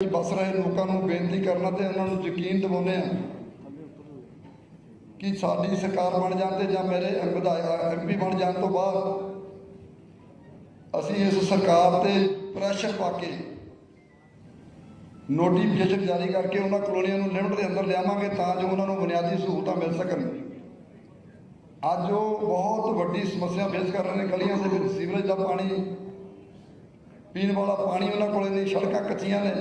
ਬਸ ਰਹੇ ਲੋਕਾਂ ਨੂੰ ਬੇਨਤੀ ਕਰਨਾ ਤੇ ਉਹਨਾਂ ਨੂੰ ਯਕੀਨ ਦਿਵਾਉਂਦੇ ਆ ਕਿ ਸਾਡੀ ਸਰਕਾਰ ਬਣ ਜਾਣ ਤੇ ਜਾਂ ਮੇਰੇ ਐਮਪੀ ਬਣ ਜਾਣ ਤੋਂ ਬਾਅਦ ਅਸੀਂ ਇਸ ਸਰਕਾਰ ਤੇ ਪ੍ਰੈਸ਼ਰ ਪਾ ਕੇ ਨੋਟੀਫਿਕੇਸ਼ਨ ਜਾਰੀ ਕਰਕੇ ਉਹਨਾਂ ਕਲੋਨੀਆਂ ਨੂੰ ਲਿਮਟ ਦੇ ਅੰਦਰ ਲਿਆਵਾਂਗੇ ਤਾਂ ਜੋ ਉਹਨਾਂ ਨੂੰ ਬੁਨਿਆਦੀ ਸਹੂਲਤਾਂ ਮਿਲ ਸਕਣ। ਅੱਜ ਉਹ ਬਹੁਤ ਵੱਡੀ ਸਮੱਸਿਆ ਫੇਸ ਕਰ ਰਹੇ ਨੇ ਗਲੀਆਂ ਦੇ ਵਿੱਚ, ਸੀਵਰੇਜ ਦਾ ਪਾਣੀ, ਪੀਣ ਵਾਲਾ ਪਾਣੀ ਉਹਨਾਂ ਕੋਲੇ ਨਹੀਂ, ਸੜਕਾਂ ਕੱਚੀਆਂ ਨੇ।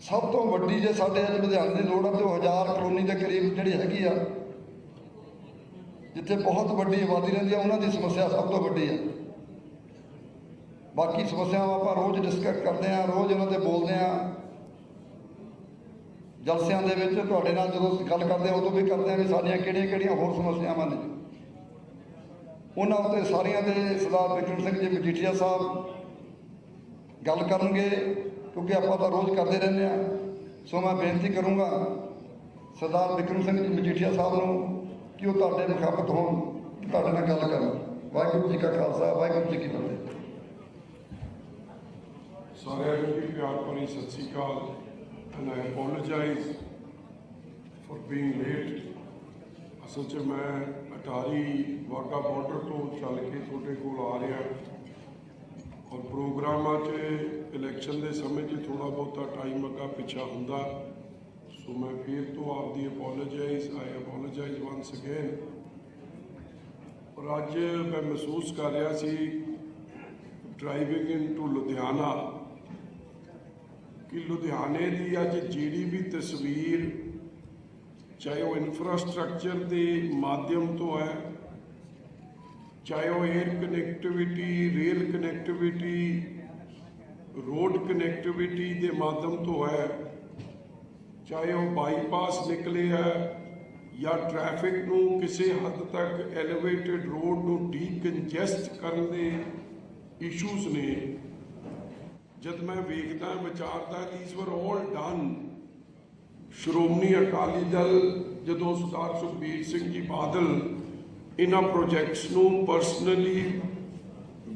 ਸਭ ਤੋਂ ਵੱਡੀ ਜੇ ਸਾਡੇ ਅੱਜ ਲੁਧਿਆਣੇ ਦੀ ਲੋੜ ਆ ਤੇ ਉਹ ਹਜ਼ਾਰ ਕਲੋਨੀ ਦੇ ਕਰੀਬ ਜਿਹੜੀ ਹੈਗੀ ਆ, ਜਿੱਥੇ ਬਹੁਤ ਵੱਡੀ ਆਬਾਦੀ ਰਹਿੰਦੀ ਆ, ਉਹਨਾਂ ਦੀ ਸਮੱਸਿਆ ਸਭ ਤੋਂ ਵੱਡੀ ਆ। ਬਾਕੀ ਸਮੱਸਿਆਵਾਂ ਆਪਾਂ ਰੋਜ਼ ਡਿਸਕਸ ਕਰਦੇ ਆ, ਰੋਜ਼ ਉਹਨਾਂ ਤੇ ਬੋਲਦੇ ਆ। ਜਲਸਿਆਂ ਦੇ ਵਿੱਚ ਤੁਹਾਡੇ ਨਾਲ ਜਦੋਂ ਗੱਲ ਕਰਦੇ ਆ, ਉਦੋਂ ਵੀ ਕਰਦੇ ਆ ਵੀ ਸਾਡੀਆਂ ਕਿਹੜੀਆਂ ਕਿਹੜੀਆਂ ਹੋਰ ਸਮੱਸਿਆਵਾਂ ਨੇ। ਉਹਨਾਂ ਉੱਤੇ ਸਾਰੀਆਂ ਦੇ ਸਰਦਾਰ ਬਿਕਰਮ ਸਿੰਘ ਜੀ ਮਜੀਠੀਆ ਸਾਹਿਬ ਗੱਲ ਕਰਨਗੇ। ਕਿਉਂਕਿ ਆਪਾਂ ਤਾਂ ਰੋਜ਼ ਕਰਦੇ ਰਹਿੰਦੇ ਆ ਸੋ ਮੈਂ ਬੇਨਤੀ ਕਰੂੰਗਾ ਸਰਦਾਰ ਬਿਕਰਮ ਸਿੰਘ ਜੀ ਮਜੀਠੀਆ ਸਾਹਿਬ ਨੂੰ ਕਿ ਉਹ ਤੁਹਾਡੇ ਮੁਖਾਪਤ ਹੋਣ ਤੁਹਾਡੇ ਨਾਲ ਗੱਲ ਕਰਨ। ਵਾਹਿਗੁਰੂ ਜੀ ਕਾ ਖਾਲਸਾ, ਵਾਹਿਗੁਰੂ ਜੀ ਕੀ ਫਤਿਹ। ਸਾਰਿਆਂ ਨੂੰ ਜੀ ਪਿਆਰ ਭਰੀ ਸਤਿ ਸ੍ਰੀ ਅਕਾਲ। And I apologise for being late ਅਸਲ 'ਚ ਮੈਂ ਅਟਾਰੀ ਵਾਗਾ ਬਾਰਡਰ ਤੋਂ ਚੱਲ ਕੇ ਤੁਹਾਡੇ ਕੋਲ ਆ ਰਿਹਾ। ਔਰ ਪ੍ਰੋਗਰਾਮਾਂ 'ਚ ਇਲੈਕਸ਼ਨ ਦੇ ਸਮੇਂ 'ਚ ਥੋੜਾ ਬਹੁਤਾ ਟਾਈਮ ਅੱਗਾ ਪਿੱਛਾ ਹੁੰਦਾ। ਸੋ ਮੈਂ ਫਿਰ ਤੋਂ ਆਪਦੀ apologise I apologise once again ਔਰ ਅੱਜ ਮੈਂ ਮਹਿਸੂਸ ਕਰ ਰਿਹਾ ਸੀ ਡਰਾਈਵਿੰਗ ਇਨ ਟੂ ਲੁਧਿਆਣਾ ਕਿ ਲੁਧਿਆਣੇ ਦੀ ਅੱਜ ਜਿਹੜੀ ਵੀ ਤਸਵੀਰ, ਚਾਹੇ ਉਹ ਇਨਫਰਾਸਟ੍ਰਕਚਰ ਦੇ ਮਾਧਿਅਮ ਤੋਂ ਹੈ ਚਾਹੇ ਉਹ air connectivity rail connectivity road connectivity ਦੇ ਮਾਧਿਅਮ ਤੋਂ ਹੈ, ਚਾਹੇ ਉਹ ਬਾਈਪਾਸ ਨਿਕਲੇ ਹੈ ਜਾਂ ਟ੍ਰੈਫਿਕ ਨੂੰ ਕਿਸੇ ਹੱਦ ਤੱਕ ਐਲੀਵੇਟਡ ਰੋਡ ਨੂੰ ਡੀਕੰਜੈਸਟ ਕਰਨ ਦੇ ਇਸ਼ੂਜ਼ ਨੇ। ਜਦ ਮੈਂ ਵੇਖਦਾ, ਵਿਚਾਰਦਾ these were all done Shiromani Akali Dal ਜਦੋਂ ਸਰਦਾਰ ਸੁਖਬੀਰ ਸਿੰਘ ਜੀ ਬਾਦਲ ਇਹਨਾਂ ਪ੍ਰੋਜੈਕਟਸ ਨੂੰ ਪਰਸਨਲੀ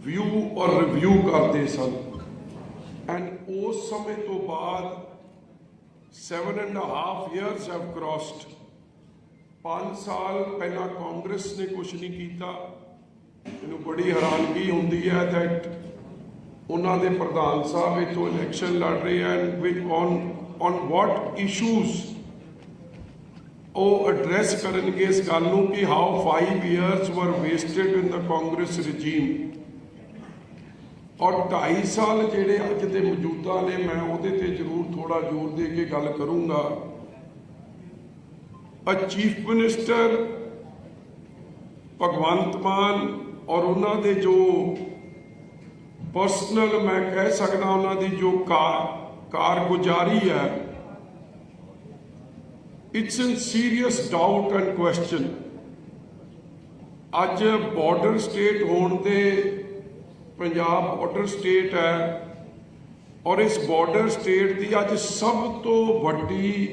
ਵਿਊ ਔਰ ਰਿਵਿਊ ਕਰਦੇ ਸਨ। ਐਂਡ ਉਸ ਸਮੇਂ ਤੋਂ ਬਾਅਦ 7 and half years have crossed 5 ਸਾਲ ਪਹਿਲਾਂ ਕਾਂਗਰਸ ਨੇ ਕੁਝ ਨਹੀਂ ਕੀਤਾ। ਮੈਨੂੰ ਬੜੀ ਹੈਰਾਨਗੀ ਹੁੰਦੀ ਹੈ ਦੈਟ ਉਹਨਾਂ ਦੇ ਪ੍ਰਧਾਨ ਸਾਹਿਬ ਇਥੋਂ ਇਲੈਕਸ਼ਨ ਲੜ ਰਹੇ ਹਨ। With on on what issues ਉਹ ਐਡਰੈਸ ਕਰਨਗੇ ਇਸ ਗੱਲ ਨੂੰ ਕਿ how 5 years were wasted in the Congress regime ਔਰ 2.5 ਸਾਲ ਜਿਹੜੇ ਅੱਜ ਦੇ ਮੌਜੂਦਾ ਨੇ, ਮੈਂ ਉਹਦੇ ਤੇ ਜ਼ਰੂਰ ਥੋੜਾ ਜ਼ੋਰ ਦੇ ਕੇ ਗੱਲ ਕਰੂੰਗਾ। A chief minister Bhagwant Mann ਔਰ ਉਹਨਾਂ ਦੇ ਜੋ ਪਰਸਨਲ ਮੈਂ ਕਹਿ ਸਕਦਾ ਉਹਨਾਂ ਦੀ ਜੋ ਕਾਰ, ਕਾਰਗੁਜ਼ਾਰੀ ਹੈ it's in serious doubt and question ਅੱਜ ਬਾਰਡਰ ਸਟੇਟ ਹੋਣ ਦੇ ਪੰਜਾਬ ਬਾਰਡਰ ਸਟੇਟ ਹੈ ਔਰ ਇਸ ਬਾਰਡਰ ਸਟੇਟ ਦੀ ਅੱਜ ਸਭ ਤੋਂ ਵੱਡੀ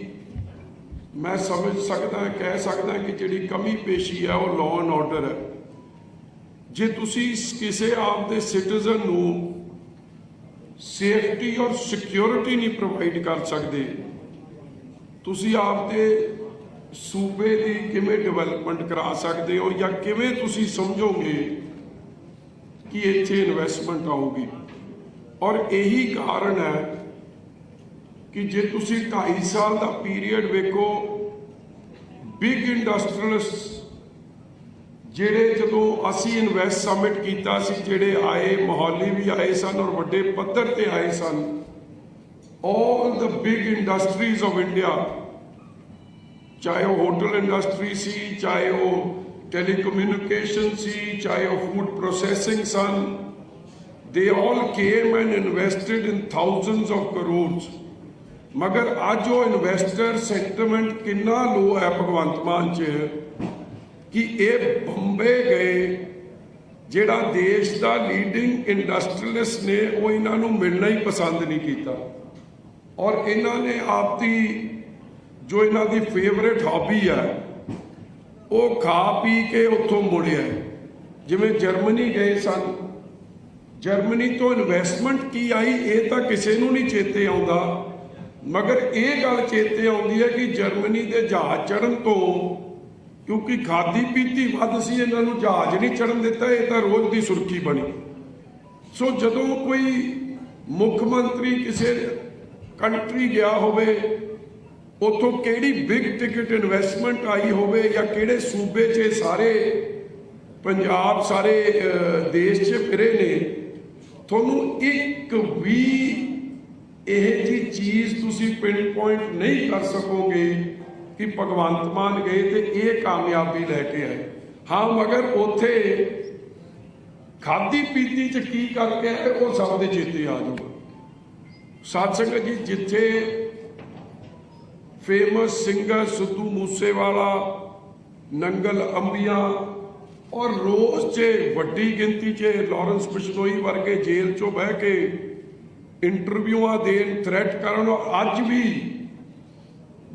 ਮੈਂ ਸਮਝ ਸਕਦਾ, ਕਹਿ ਸਕਦਾ ਕਿ ਜਿਹੜੀ ਕਮੀ ਪੇਸ਼ੀ ਹੈ ਉਹ ਲਾਅ ਐਂਡ ਆਰਡਰ ਹੈ। ਜੇ ਤੁਸੀਂ ਕਿਸੇ ਆਪ ਦੇ ਸਿਟੀਜ਼ਨ ਨੂੰ ਸੇਫਟੀ ਔਰ ਸਿਕਿਉਰਿਟੀ ਨਹੀਂ ਪ੍ਰੋਵਾਈਡ ਕਰ ਸਕਦੇ ਤੁਸੀਂ ਆਪਦੇ ਸੂਬੇ ਦੀ ਕਿਵੇਂ ਡਿਵੈਲਪਮੈਂਟ ਕਰਾ ਸਕਦੇ ਹੋ ਜਾਂ ਕਿਵੇਂ ਤੁਸੀਂ ਸਮਝੋਗੇ ਕਿ ਇੱਥੇ ਇਨਵੈਸਟਮੈਂਟ ਆਊਗੀ? ਔਰ ਇਹੀ ਕਾਰਨ ਹੈ ਕਿ ਜੇ ਤੁਸੀਂ 2.5 ਸਾਲ ਦਾ ਪੀਰੀਅਡ ਵੇਖੋ ਬਿਗ ਇੰਡਸਟਰੀਅਲਿਸਟ ਜਿਹੜੇ ਜਦੋਂ ਅਸੀਂ ਇਨਵੈਸਟ ਸਮਿਟ ਕੀਤਾ ਸੀ, ਜਿਹੜੇ ਆਏ, ਮੋਹਾਲੀ ਵੀ ਆਏ ਸਨ ਔਰ ਵੱਡੇ ਪੱਧਰ ਤੇ ਆਏ ਸਨ, all the big industries of India ਚਾਹੇ ਉਹ ਹੋਟਲ ਇੰਡਸਟਰੀ ਸੀ, ਚਾਹੇ ਉਹ ਟੈਲੀਕਮਿਊਨੀਕੇਸ਼ਨ ਸੀ, ਚਾਹੇ ਉਹ ਫੂਡ ਪ੍ਰੋਸੈਸਿੰਗ ਸਨ, they all came and invested in thousands of crores. ਮਗਰ ਅੱਜ ਉਹ ਇਨਵੈਸਟਰ ਸੈਂਟੀਮੈਂਟ ਕਿੰਨਾ ਲੋ ਹੈ ਭਗਵੰਤ ਮਾਨ ਚ, ਕਿ ਇਹ ਬੰਬੇ ਗਏ, ਜਿਹੜਾ ਦੇਸ਼ ਦਾ ਲੀਡਿੰਗ ਇੰਡਸਟਰੀਲਿਸਟ ਨੇ, ਉਹ ਇਹਨਾਂ ਨੂੰ ਮਿਲਣਾ ਹੀ ਪਸੰਦ ਨਹੀਂ ਕੀਤਾ। ਔਰ ਇਹਨਾਂ ਨੇ ਆਪਦੀ ਜੋ ਇਹਨਾਂ ਦੀ ਫੇਵਰੇਟ ਹੌਬੀ ਹੈ ਉਹ ਖਾ ਪੀ ਕੇ ਉੱਥੋਂ ਮੁੜਿਆ ਜਿਵੇਂ ਜਰਮਨੀ ਗਏ ਸਨ। ਜਰਮਨੀ ਤੋਂ ਇਨਵੈਸਟਮੈਂਟ ਕੀ ਆਈ, ਇਹ ਤਾਂ ਕਿਸੇ ਨੂੰ ਨਹੀਂ ਚੇਤੇ ਆਉਂਦਾ। ਮਗਰ ਇਹ ਗੱਲ ਚੇਤੇ ਆਉਂਦੀ ਹੈ ਕਿ ਜਰਮਨੀ ਦੇ ਜਹਾਜ਼ ਚੜਨ ਤੋਂ, ਕਿਉਂਕਿ ਖਾਦੀ ਪੀਤੀ ਵੱਧ ਸੀ, ਇਹਨਾਂ ਨੂੰ ਜਹਾਜ਼ ਨਹੀਂ ਚੜਨ ਦਿੱਤਾ, ਇਹ ਤਾਂ ਰੋਜ਼ ਦੀ ਸੁਰਖੀ ਬਣੀ। ਸੋ ਜਦੋਂ ਕੋਈ ਮੁੱਖ ਮੰਤਰੀ ਕਿਸੇ ਕੰਟਰੀ ਗਿਆ ਹੋਵੇ ਉਥੋਂ ਕਿਹੜੀ ਬਿਗ ਟਿਕਟ ਇਨਵੈਸਟਮੈਂਟ ਆਈ ਹੋਵੇ ਜਾਂ ਕਿਹੜੇ ਸੂਬੇ 'ਚ ਸਾਰੇ ਪੰਜਾਬ, ਸਾਰੇ ਦੇਸ਼ 'ਚ ਫਿਰੇ ਨੇ, ਤੁਹਾਨੂੰ ਇੱਕ ਵੀ ਇਹ ਜੀ ਚੀਜ਼ ਤੁਸੀਂ ਪਿੰਡ ਪੁਆਇੰਟ ਨਹੀਂ ਕਰ ਸਕੋਗੇ ਕਿ ਭਗਵੰਤ ਮਾਨ ਗਏ ਤੇ ਇਹ ਕਾਮਯਾਬੀ ਲੈ ਕੇ ਆਏ। ਹਾਂ, ਮਗਰ ਉੱਥੇ ਖਾਦੀ ਪੀਤੀ ਚ ਕੀ ਕਰਕੇ ਆਏ, ਉਹ ਸਭ ਦੇ ਚੇਤੇ ਆ ਜਾਊਗਾ। ਸਾਧ ਸੰਗਤ ਜੀ, ਜਿੱਥੇ ਫੇਮਸ ਸਿੰਗਰ ਸਿੱਧੂ ਮੂਸੇਵਾਲਾ ਨੰਗਲ ਅੰਬੀਆਂ ਔਰ ਰੋਜ਼ 'ਚ ਵੱਡੀ ਗਿਣਤੀ 'ਚ ਲਾਰੈਂਸ ਬਿਸ਼ਨੋਈ ਵਰਗੇ ਜੇਲ੍ਹ 'ਚੋਂ ਬਹਿ ਕੇ ਇੰਟਰਵਿਊਆਂ ਦੇਣ ਥ੍ਰੈਟ ਕਰਨ ਔਰ ਅੱਜ ਵੀ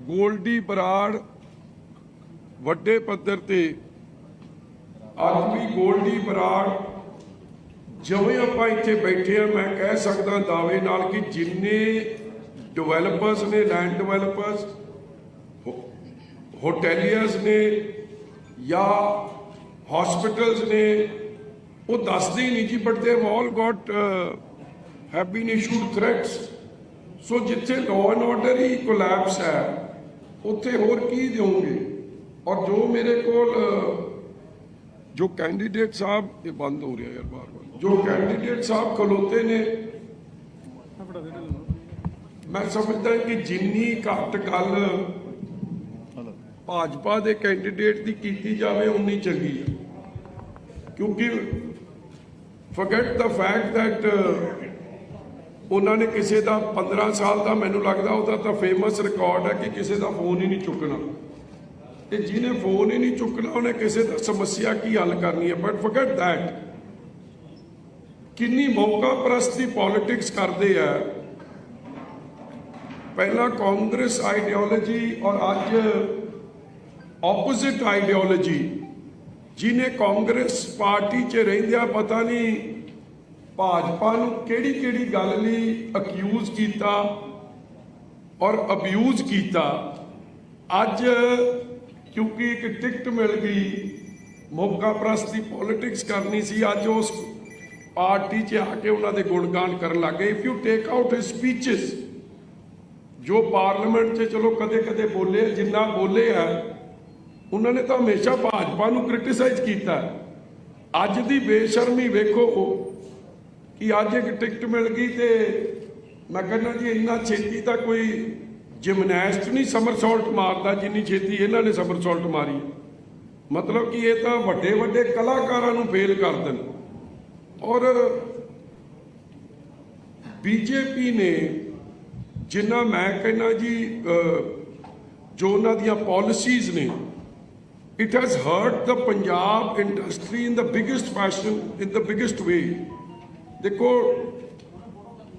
ਗੋਲਡੀ ਬਰਾੜ ਵੱਡੇ ਪੱਧਰ ਤੇ ਅੱਜ ਵੀ ਗੋਲਡੀ ਬਰਾੜ ਜਿਵੇਂ ਆਪਾਂ ਇੱਥੇ ਬੈਠੇ ਆ ਮੈਂ ਕਹਿ ਸਕਦਾ ਦਾਅਵੇ ਨਾਲ ਕਿ ਜਿੰਨੇ ਡਿਵੈਲਪਰਸ ਨੇ ਲੈਂਡ ਡਿਵੈਲਪਰਸ ਹੋਟੈਲੀਅਰਸ ਨੇ ਜਾਂ ਹਸਪੀਟਲਸ ਨੇ, ਉਹ ਦੱਸਦੇ ਹੀ ਨਹੀਂ ਜੀ but they have all got have been issued threats so ਜਿੱਥੇ ਲਾਅ ਐਂਡ ਆਰਡਰ ਹੀ ਕੋਲੈਪਸ ਹੈ, ਉੱਥੇ ਹੋਰ ਕੀ ਦਿਓਗੇ? ਔਰ ਜੋ ਮੇਰੇ ਕੋਲ ਜੋ ਕੈਂਡੀਡੇਟ ਸਾਹਿਬ, ਇਹ ਬੰਦ ਹੋ ਰਿਹਾ ਯਾਰ ਬਾਰ ਬਾਰ ਜੋ ਕੈਂਡੀਡੇਟ ਸਾਹਿਬ ਖਲੋਤੇ ਨੇ ਮੈਂ ਸਮਝਦਾ ਕਿ ਜਿੰਨੀ ਘੱਟ ਗੱਲ ਭਾਜਪਾ ਦੇ ਕੈਂਡੀਡੇਟ ਦੀ ਕੀਤੀ ਜਾਵੇ, ਉਨੀ ਚੰਗੀ ਹੈ ਕਿਉਂਕਿ ਫੋਰਗੇਟ ਦਾ ਫੈਕਟ ਦੈਟ ਉਹਨਾਂ ਨੇ ਕਿਸੇ ਦਾ 15 ਸਾਲ ਦਾ ਮੈਨੂੰ ਲੱਗਦਾ ਉਹਦਾ ਤਾਂ ਫੇਮਸ ਰਿਕਾਰਡ ਹੈ ਕਿ ਕਿਸੇ ਦਾ ਫੋਨ ਹੀ ਨਹੀਂ ਚੁੱਕਣਾ। ਤੇ ਜਿਹਨੇ ਫੋਨ ਹੀ ਨਹੀਂ ਚੁੱਕਣਾ, ਉਹਨੇ ਕਿਸੇ ਦਾ ਸਮੱਸਿਆ ਕੀ ਹੱਲ ਕਰਨੀ ਹੈ? ਬਟ ਫੋਰਗੇਟ ਦੈਟ ਕਿੰਨੀ ਮੌਕਾ ਪ੍ਰਸਤੀ ਪੋਲਿਟਿਕਸ ਕਰਦੇ ਆ ਪਹਿਲਾਂ ਕਾਂਗਰਸ ਆਈਡੀਓਲੋਜੀ ਔਰ ਅੱਜ ਆਪੋਜ਼ਿਟ ਆਈਡੀਓਲੋਜੀ, ਜਿਹਨੇ ਕਾਂਗਰਸ ਪਾਰਟੀ 'ਚ ਰਹਿੰਦਿਆਂ ਪਤਾ ਨਹੀਂ ਭਾਜਪਾ ਨੂੰ ਕਿਹੜੀ ਕਿਹੜੀ ਗੱਲ ਲਈ ਅਕਿਊਜ਼ ਕੀਤਾ ਔਰ ਅਬਿਊਜ਼ ਕੀਤਾ। ਅੱਜ ਕਿਉਂਕਿ ਇੱਕ ਟਿਕਟ ਮਿਲ ਗਈ, ਮੌਕਾ ਪ੍ਰਸਤੀ ਪੋਲਿਟਿਕਸ ਕਰਨੀ ਸੀ, ਅੱਜ ਉਸ ਪਾਰਟੀ 'ਚ ਆ ਕੇ ਉਹਨਾਂ ਦੇ ਗੁਣਗਾਨ ਕਰਨ ਲੱਗੇ if you take out his speeches ਜੋ ਪਾਰਲੀਮੈਂਟ 'ਚ ਚਲੋ ਕਦੇ ਕਦੇ ਬੋਲੇ, ਜਿੰਨਾ ਬੋਲੇ ਆ, ਉਹਨਾਂ ਨੇ ਤਾਂ ਹਮੇਸ਼ਾ ਭਾਜਪਾ ਨੂੰ ਕ੍ਰਿਟਿਸਾਈਜ਼ ਕੀਤਾ। ਅੱਜ ਦੀ ਬੇਸ਼ਰਮੀ ਵੇਖੋ ਕਿ ਅੱਜ ਇੱਕ ਟਿਕਟ ਮਿਲ ਗਈ ਤੇ ਮੈਂ ਕਹਿੰਦਾ ਜੀ, ਇੰਨਾ ਛੇਤੀ ਤਾਂ ਕੋਈ ਜਿਮਨੈਸਟ ਨਹੀਂ ਸਮਰਸੌਲਟ ਮਾਰਦਾ, ਜਿੰਨੀ ਛੇਤੀ ਇਹਨਾਂ ਨੇ ਸਮਰਸੌਲਟ ਮਾਰੀ। ਮਤਲਬ ਕਿ ਇਹ ਤਾਂ ਵੱਡੇ ਵੱਡੇ ਕਲਾਕਾਰਾਂ ਨੂੰ ਫੇਲ ਕਰ ਦੇਣ। ਔਰ ਬੀਜੇਪੀ ਨੇ ਜਿੰਨਾ ਮੈਂ ਕਹਿੰਦਾ ਜੀ ਜੋ ਉਹਨਾਂ ਦੀਆਂ ਪਾਲਿਸੀਜ਼ ਨੇ it has hurt the Punjab industry in the biggest fashion in the biggest way ਦੇਖੋ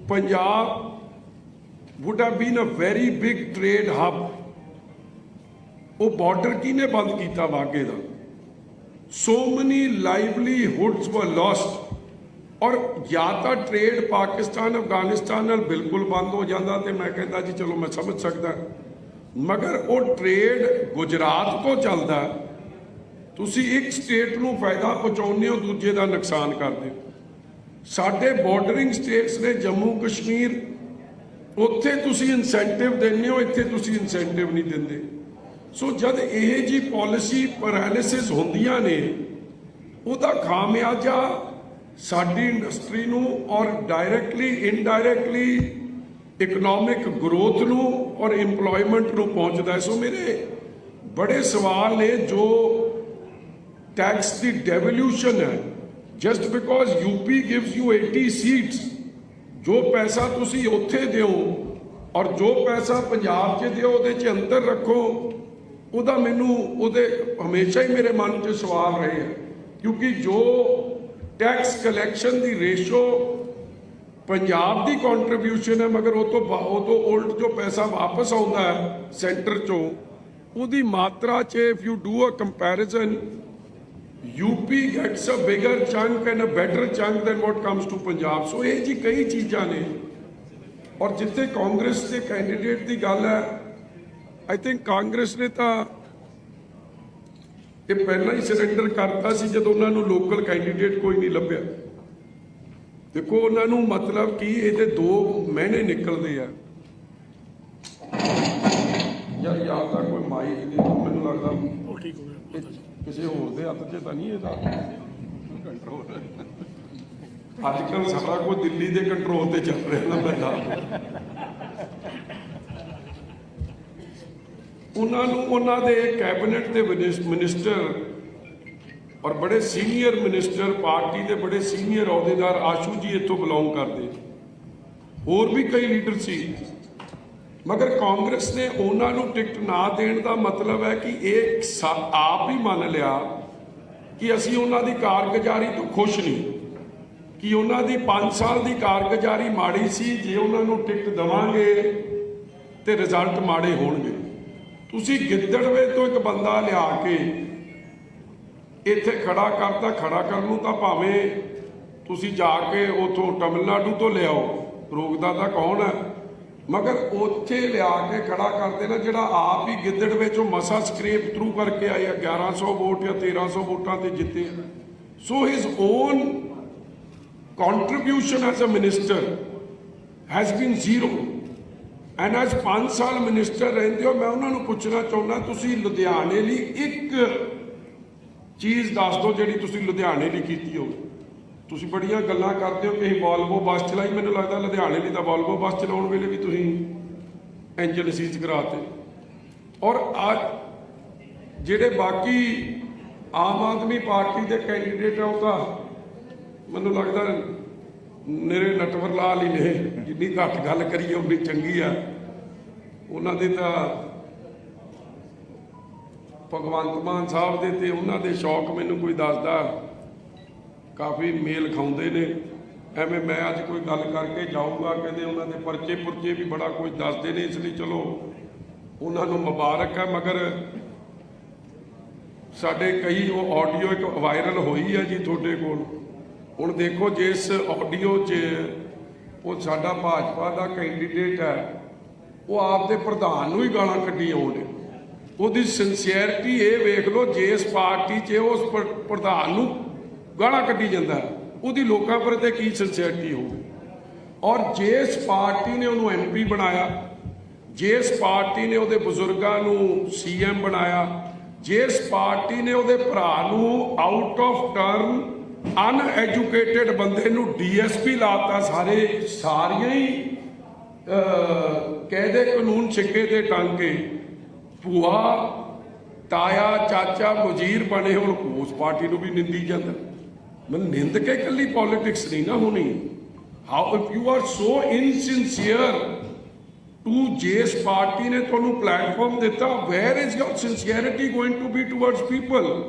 Punjab would have been a very big trade hub. ਉਹ ਬਾਰਡਰ ਕਿਹਨੇ ਬੰਦ ਕੀਤਾ ਵਾਗੇ ਦਾ? So many livelihoods were lost ਔਰ ਜਾਂ ਤਾਂ ਟ੍ਰੇਡ ਪਾਕਿਸਤਾਨ, ਅਫਗਾਨਿਸਤਾਨ ਨਾਲ ਬਿਲਕੁਲ ਬੰਦ ਹੋ ਜਾਂਦਾ ਤੇ ਮੈਂ ਕਹਿੰਦਾ ਜੀ ਚਲੋ ਮੈਂ ਸਮਝ ਸਕਦਾ। ਮਗਰ ਉਹ ਟ੍ਰੇਡ ਗੁਜਰਾਤ ਤੋਂ ਚੱਲਦਾ, ਤੁਸੀਂ ਇੱਕ ਸਟੇਟ ਨੂੰ ਫਾਇਦਾ ਪਹੁੰਚਾਉਂਦੇ ਹੋ, ਦੂਜੇ ਦਾ ਨੁਕਸਾਨ ਕਰਦੇ ਹੋ। ਸਾਡੇ ਬਾਰਡਰਿੰਗ ਸਟੇਟਸ ਨੇ ਜੰਮੂ ਕਸ਼ਮੀਰ, ਉੱਥੇ ਤੁਸੀਂ ਇਨਸੈਂਟਿਵ ਦਿੰਦੇ ਹੋ, ਇੱਥੇ ਤੁਸੀਂ ਇਨਸੈਂਟਿਵ ਨਹੀਂ ਦਿੰਦੇ। ਸੋ ਜਦ ਇਹ ਜੀ ਪਾਲਿਸੀ ਪੈਰਾਲਿਸਿਸ ਹੁੰਦੀਆਂ ਨੇ, ਉਹਦਾ ਖਾਮਿਆਜਾ ਸਾਡੀ ਇੰਡਸਟਰੀ ਨੂੰ ਔਰ ਡਾਇਰੈਕਟਲੀ ਇਨਡਾਇਰੈਕਟਲੀ ਇਕਨੋਮਿਕ ਗਰੋਥ ਨੂੰ ਔਰ EMPLOYMENT ਨੂੰ ਪਹੁੰਚਦਾ ਹੈ। ਸੋ ਮੇਰੇ ਬੜੇ ਸਵਾਲ ਨੇ ਜੋ ਟੈਕਸ ਦੀ ਡੈਵੋਲੂਸ਼ਨ ਹੈ just because UP gives you 80 seats ਜੋ ਪੈਸਾ ਤੁਸੀਂ ਉੱਥੇ ਦਿਓ ਔਰ ਜੋ ਪੈਸਾ ਪੰਜਾਬ 'ਚ ਦਿਓ, ਉਹਦੇ 'ਚ ਅੰਤਰ ਰੱਖੋ, ਉਹਦਾ ਮੈਨੂੰ, ਉਹਦੇ ਹਮੇਸ਼ਾ ਹੀ ਮੇਰੇ ਮਨ 'ਚ ਸਵਾਲ ਰਹੇ ਹੈ ਕਿਉਂਕਿ ਜੋ ਟੈਕਸ ਕਲੈਕਸ਼ਨ ਦੀ ਰੇਸ਼ੋ ਪੰਜਾਬ ਦੀ ਕੰਟਰੀਬਿਊਸ਼ਨ ਹੈ, ਮਗਰ ਉਹ ਤੋਂ ਬਾ- ਉਹ ਤੋਂ ਉਲਟ ਜੋ ਪੈਸਾ ਵਾਪਸ ਆਉਂਦਾ ਹੈ ਸੈਂਟਰ 'ਚੋਂ, ਉਹਦੀ ਮਾਤਰਾ 'ਚ if you do a comparison UP gets a bigger chunk and a better chunk than what comes to Punjab so ਇਹ ਜੀ ਕਈ ਚੀਜ਼ਾਂ ਨੇ। ਔਰ ਜਿੱਥੇ ਕਾਂਗਰਸ ਦੇ ਕੈਂਡੀਡੇਟ ਦੀ ਗੱਲ ਹੈ ਆਈ ਥਿੰਕ ਕਾਂਗਰਸ ਨੇ ਤਾਂ ਇਹ ਪਹਿਲਾਂ ਹੀ ਸਰੈਂਡਰ ਕਰਤਾ ਸੀ ਜਦੋਂ ਉਹਨਾਂ ਨੂੰ ਲੋਕਲ ਕੈਂਡੀਡੇਟ ਕੋਈ ਨਹੀਂ ਲੱਭਿਆ। ਦੇਖੋ ਉਹਨਾਂ ਨੂੰ ਮਤਲਬ ਕੀ ਇਹਦੇ ਦੋ ਮਹੀਨੇ ਨਿਕਲਦੇ ਆ। ਯਾਰ ਯਾਰ ਤਾਂ ਕੋਈ ਮਾਈ ਨਹੀਂ ਮੈਨੂੰ ਲੱਗਦਾ ਉਹ ਠੀਕ ਹੋ ਗਿਆ ਇਹ ਕਿਸੇ ਹੋਰ ਦੇ ਹੱਥ 'ਚ ਤਾਂ ਨਹੀਂ ਇਹਦਾ। ਕੰਟਰੋਲ ਅੱਜ ਕੱਲ ਸਾਰਾ ਕੁਝ ਦਿੱਲੀ ਦੇ ਕੰਟਰੋਲ ਤੇ ਚੱਲ ਰਿਹਾ ਨਾ ਬੰਦਾ। ਉਹਨਾਂ ਨੂੰ ਉਹਨਾਂ ਦੇ ਕੈਬਨਿਟ ਦੇ ਮਿਨਿਸ- ਮਿਨਿਸਟਰ ਔਰ ਬੜੇ ਸੀਨੀਅਰ ਮਿਨਿਸਟਰ, ਪਾਰਟੀ ਦੇ ਬੜੇ ਸੀਨੀਅਰ ਅਹੁਦੇਦਾਰ ਆਸ਼ੂ ਜੀ ਇੱਥੋਂ ਬਿਲੋਂਗ ਕਰਦੇ। ਹੋਰ ਵੀ ਕਈ ਲੀਡਰ ਸੀ। ਮਗਰ ਕਾਂਗਰਸ ਨੇ ਉਹਨਾਂ ਨੂੰ ਟਿਕਟ ਨਾ ਦੇਣ ਦਾ ਮਤਲਬ ਹੈ ਕਿ ਇਹ ਸਾ- ਆਪ ਹੀ ਮੰਨ ਲਿਆ ਕਿ ਅਸੀਂ ਉਹਨਾਂ ਦੀ ਕਾਰਗੁਜ਼ਾਰੀ ਤੋਂ ਖੁਸ਼ ਨਹੀਂ। ਕਿ ਉਹਨਾਂ ਦੀ 5 ਸਾਲ ਦੀ ਕਾਰਗੁਜ਼ਾਰੀ ਮਾੜੀ ਸੀ, ਜੇ ਉਹਨਾਂ ਨੂੰ ਟਿਕਟ ਦਵਾਂਗੇ ਤੇ ਰਿਜ਼ਲਟ ਮਾੜੇ ਹੋਣਗੇ। ਤੁਸੀਂ ਗਿੱਦੜਵੇ ਤੋਂ ਇੱਕ ਬੰਦਾ ਲਿਆ ਕੇ ਇੱਥੇ ਖੜਾ ਕਰਤਾ ਖੜਾ ਕਰਨ ਨੂੰ ਤਾਂ ਭਾਵੇਂ ਤੁਸੀਂ ਜਾ ਕੇ ਉਥੋਂ ਤਮਿਲਨਾਡੂ ਤੋਂ ਲਿਆਓ। ਰੋਕਦਾ ਤਾਂ ਕੌਣ ਹੈ? ਮਗਰ ਉੱਥੇ ਲਿਆ ਕੇ ਖੜਾ ਕਰਦੇ ਨਾ ਜਿਹੜਾ ਆਪ ਹੀ ਗਿੱਦੜ ਵਿੱਚੋਂ ਮਸਾ ਸਕ੍ਰੇਪ ਥਰੂ ਕਰਕੇ ਆਇਆ 1100 ਵੋਟ ਜਾਂ 1300 ਵੋਟਾਂ ਤੇ ਜਿੱਤੇ so his own contribution as a minister has been zero and ਅੱਜ 5 ਸਾਲ ਮਿਨਿਸਟਰ ਰਹਿੰਦੇ ਹੋ, ਮੈਂ ਉਹਨਾਂ ਨੂੰ ਪੁੱਛਣਾ ਚਾਹੁੰਦਾ, ਤੁਸੀਂ ਲੁਧਿਆਣੇ ਲਈ ਇੱਕ ਚੀਜ਼ ਦੱਸ ਦਿਓ ਜਿਹੜੀ ਤੁਸੀਂ ਲੁਧਿਆਣੇ ਲਈ ਕੀਤੀ ਹੋਵੇ। ਤੁਸੀਂ ਬੜੀਆਂ ਗੱਲਾਂ ਕਰਦੇ ਹੋ ਕਿ ਅਸੀਂ ਵੋਲਵੋ ਬੱਸ ਚਲਾਈ। ਮੈਨੂੰ ਲੱਗਦਾ ਲੁਧਿਆਣੇ ਲਈ ਤਾਂ ਵੋਲਵੋ ਬੱਸ ਚਲਾਉਣ ਵੇਲੇ ਵੀ ਤੁਸੀਂ ਇੰਜਨ ਸੀਜ਼ ਕਰਾਤੇ। ਔਰ ਅੱਜ ਜਿਹੜੇ ਬਾਕੀ ਆਮ ਆਦਮੀ ਪਾਰਟੀ ਦੇ ਕੈਂਡੀਡੇਟ ਆ, ਉਹ ਤਾਂ ਮੈਨੂੰ ਲੱਗਦਾ ਨਰੇ ਨਟਵਰ ਲਾਲ ਹੀ ਨੇ। ਜਿੰਨੀ ਘੱਟ ਗੱਲ ਕਰੀਏ, ਉਨੀ ਚੰਗੀ ਆ। ਉਹਨਾਂ ਦੇ ਤਾਂ ਭਗਵੰਤ ਮਾਨ ਸਾਹਿਬ ਦੇ ਤੇ ਉਹਨਾਂ ਦੇ ਸ਼ੌਕ ਮੈਨੂੰ ਕੋਈ ਦੱਸਦਾ। ਕਾਫੀ ਮੇਲ ਖਾਉਂਦੇ ਨੇ। ਐਵੇਂ ਮੈਂ ਅੱਜ ਕੋਈ ਗੱਲ ਕਰਕੇ ਜਾਊਂਗਾ, ਕਹਿੰਦੇ ਉਹਨਾਂ ਦੇ ਪਰਚੇ ਪੁਰਚੇ ਵੀ ਬੜਾ ਕੁਝ ਦੱਸਦੇ ਨੇ, ਇਸ ਲਈ ਚਲੋ, ਉਹਨਾਂ ਨੂੰ ਮੁਬਾਰਕ ਹੈ, ਮਗਰ ਸਾਡੇ ਕਈ ਉਹ ਆਡੀਓ ਇੱਕ ਵਾਇਰਲ ਹੋਈ ਹੈ ਜੀ ਤੁਹਾਡੇ ਕੋਲ। ਹੁਣ ਦੇਖੋ ਜਿਸ ਆਡੀਓ 'ਚ ਉਹ ਸਾਡਾ ਭਾਜਪਾ ਦਾ ਕੈਂਡੀਡੇਟ ਹੈ, ਉਹ ਆਪਦੇ ਪ੍ਰਧਾਨ ਨੂੰ ਹੀ ਗਾਲਾਂ ਕੱਢੀ ਆਉਂਦੇ ਉਹਦੀ ਸਿੰਸੀਅਰਿਟੀ ਇਹ ਵੇਖ ਲਓ, ਜਿਸ ਪਾਰਟੀ 'ਚ ਉਸ ਪ੍ਰਧਾਨ ਨੂੰ ਗਾਲਾਂ ਕੱਢੀ ਜਾਂਦਾ ਉਹਦੀ ਲੋਕਾਂ ਪ੍ਰਤੀ ਕੀ ਸਿੰਸੀਅਰਿਟੀ ਹੋਊਗੀ? ਔਰ ਜਿਸ ਪਾਰਟੀ ਨੇ ਉਹਨੂੰ ਐਮਪੀ ਬਣਾਇਆ, ਜਿਸ ਪਾਰਟੀ ਨੇ ਉਹਦੇ ਬਜ਼ੁਰਗਾਂ ਨੂੰ ਸੀਐਮ ਬਣਾਇਆ, ਜਿਸ ਪਾਰਟੀ ਨੇ ਉਹਦੇ ਭਰਾ ਨੂੰ ਆਊਟ ਆਫ ਟਰਨ ਅਨਐਜੂਕੇਟਿਡ ਬੰਦੇ ਨੂੰ ਡੀਐਸਪੀ ਲਾਤਾ ਸਾਰੇ ਸਾਰੀਆਂ ਹੀ ਅਹ, ਕਾਇਦੇ ਕਾਨੂੰਨ ਛਿੱਕੇ ਦੇ ਟੰਗ ਕੇ। ਭੂਆ ਤਾਇਆ ਚਾਚਾ ਵਜ਼ੀਰ ਬਣੇ ਹੁਣ ਉਸ ਪਾਰਟੀ ਨੂੰ ਵੀ ਨਿੰਦੀ ਜਾਂਦਾ। ਮੈਂ ਨਿੰਦ ਕੇ ਇਕੱਲੀ ਪੋਲਿਟਿਕਸ ਨਹੀਂ ਨਾ ਹੋਣੀ। How if you are so insincere to ਜਿਸ ਪਾਰਟੀ ਨੇ ਤੁਹਾਨੂੰ ਪਲੇਟਫਾਰਮ ਦਿੱਤਾ where is your sincerity going to be towards people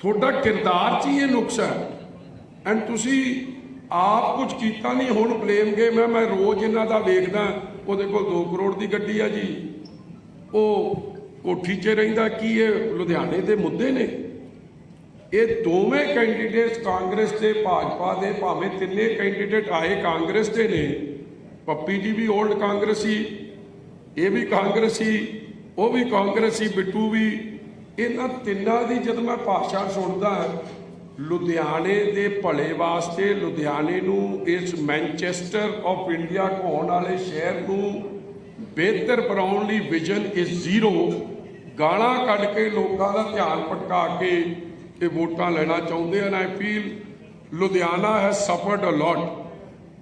ਤੁਹਾਡਾ ਕਿਰਦਾਰ 'ਚ ਹੀ ਇਹ ਨੁਕਸ ਹੈ। ਐਂਡ ਤੁਸੀਂ ਆਪ ਕੁਝ ਕੀਤਾ ਨਹੀਂ, ਹੁਣ ਬਲੇਮ ਗੇਮ ਹੈ ਮੈਂ ਰੋਜ਼ ਇਹਨਾਂ ਦਾ ਵੇਖਦਾ ਉਹਦੇ ਕੋਲ 2 ਕਰੋੜ ਦੀ ਗੱਡੀ ਆ ਜੀ। ਉਹ ਕੋਠੀ 'ਚ ਰਹਿੰਦਾ, ਕੀ ਇਹ ਲੁਧਿਆਣੇ ਦੇ ਮੁੱਦੇ ਨੇ? ਇਹ ਦੋਵੇਂ ਕੈਂਡੀਡੇਟਸ ਕਾਂਗਰਸ ਤੇ ਭਾਜਪਾ ਦੇ, ਭਾਵੇਂ ਤਿੰਨੇ ਕੈਂਡੀਡੇਟ ਆਏ ਕਾਂਗਰਸ ਦੇ ਨੇ। ਪੱਪੀ ਜੀ ਵੀ 올ਡ ਕਾਂਗਰਸੀ, ਇਹ ਵੀ ਕਾਂਗਰਸੀ, ਉਹ ਵੀ ਕਾਂਗਰਸੀ, ਬਿੱਟੂ ਵੀ। ਇਹਨਾਂ ਤਿੰਨਾਂ ਦੀ ਜਦ ਮੈਂ ਭਾਸ਼ਾ ਸੁਣਦਾ ਲੁਧਿਆਣੇ ਦੇ ਭਲੇ ਵਾਸਤੇ ਲੁਧਿਆਣੇ ਨੂੰ ਇਸ ਮੈਨਚੈਸਟਰ ਆਫ ਇੰਡੀਆ ਕਹਾਉਣ ਵਾਲੇ ਸ਼ਹਿਰ ਨੂੰ ਬਿਹਤਰ ਬਣਾਉਣ ਲਈ ਵਿਜ਼ਨ ਇਜ਼ ਜ਼ੀਰੋ ਗਾਲਾਂ ਕੱਢ ਕੇ ਲੋਕਾਂ ਦਾ ਧਿਆਨ ਭਟਕਾ ਕੇ ਇਹ ਵੋਟਾਂ ਲੈਣਾ ਚਾਹੁੰਦੇ ਹਨ। ਆਈ ਫੀਲ ਲੁਧਿਆਣਾ ਹੈ ਸਫਰਡ ਅ ਲੋਟ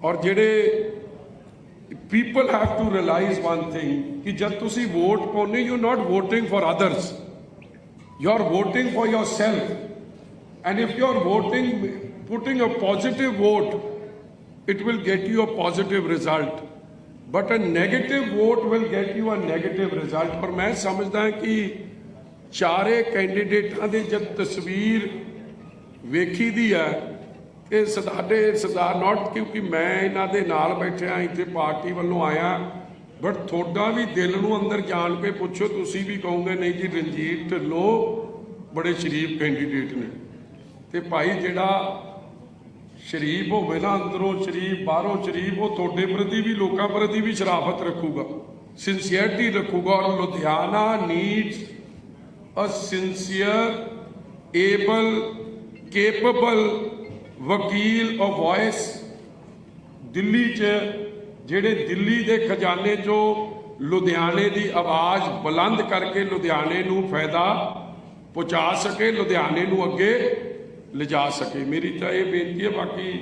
ਔਰ ਜਿਹੜੇ people have to realize one thing ਕਿ ਜਦ ਤੁਸੀਂ ਵੋਟ ਪਾਉਂਦੇ you not voting for others you are voting for yourself And if you're voting, putting a positive vote, it will get you a positive result. But a negative vote will get you a negative result ਪਰ ਮੈਂ ਸਮਝਦਾ ਕਿ ਚਾਰੇ ਕੈਂਡੀਡੇਟਾਂ ਦੀ ਜਦ ਤਸਵੀਰ ਵੇਖੀ ਦੀ ਹੈ ਤੇ ਸਾਡੇ ਸਰਦਾਰ ਨਾਟ ਕਿਉਂਕਿ ਮੈਂ ਇਹਨਾਂ ਦੇ ਨਾਲ ਬੈਠਿਆ ਇੱਥੇ ਪਾਰਟੀ ਵੱਲੋਂ ਆਇਆ ਬਟ ਤੁਹਾਡਾ ਵੀ ਦਿਲ ਨੂੰ ਅੰਦਰ ਜਾਣ ਕੇ ਪੁੱਛੋ ਤੁਸੀਂ ਵੀ ਕਹੋਗੇ ਨਹੀਂ ਜੀ ਰਣਜੀਤ ਢਿੱਲੋਂ ਬੜੇ ਸ਼ਰੀਫ ਕੈਂਡੀਡੇਟ ਨੇ ਤੇ ਭਾਈ ਜਿਹੜਾ ਸ਼ਰੀਫ ਹੋਵੇ ਨਾ ਅੰਦਰੋਂ ਸ਼ਰੀਫ, ਬਾਹਰੋਂ ਸ਼ਰੀਫ, ਉਹ ਤੁਹਾਡੇ ਪ੍ਰਤੀ ਵੀ, ਲੋਕਾਂ ਪ੍ਰਤੀ ਵੀ ਸ਼ਰਾਫਤ ਰੱਖੂਗਾ ਸਿੰਸੀਅਰਟੀ ਰੱਖੂਗਾ ਔਰ Ludhiana needs a sincere able capable ਵਕੀਲ ਆਫ ਵੌਇਸ ਦਿੱਲੀ 'ਚ ਜਿਹੜੇ ਦਿੱਲੀ ਦੇ ਖਜ਼ਾਨੇ 'ਚੋਂ ਲੁਧਿਆਣੇ ਦੀ ਆਵਾਜ਼ ਬੁਲੰਦ ਕਰਕੇ ਲੁਧਿਆਣੇ ਨੂੰ ਫਾਇਦਾ ਪਹੁੰਚਾ ਸਕੇ, ਲੁਧਿਆਣੇ ਨੂੰ ਅੱਗੇ ਲਿਜਾ ਸਕੇ। ਮੇਰੀ ਤਾਂ ਇਹ ਬੇਨਤੀ ਹੈ, ਬਾਕੀ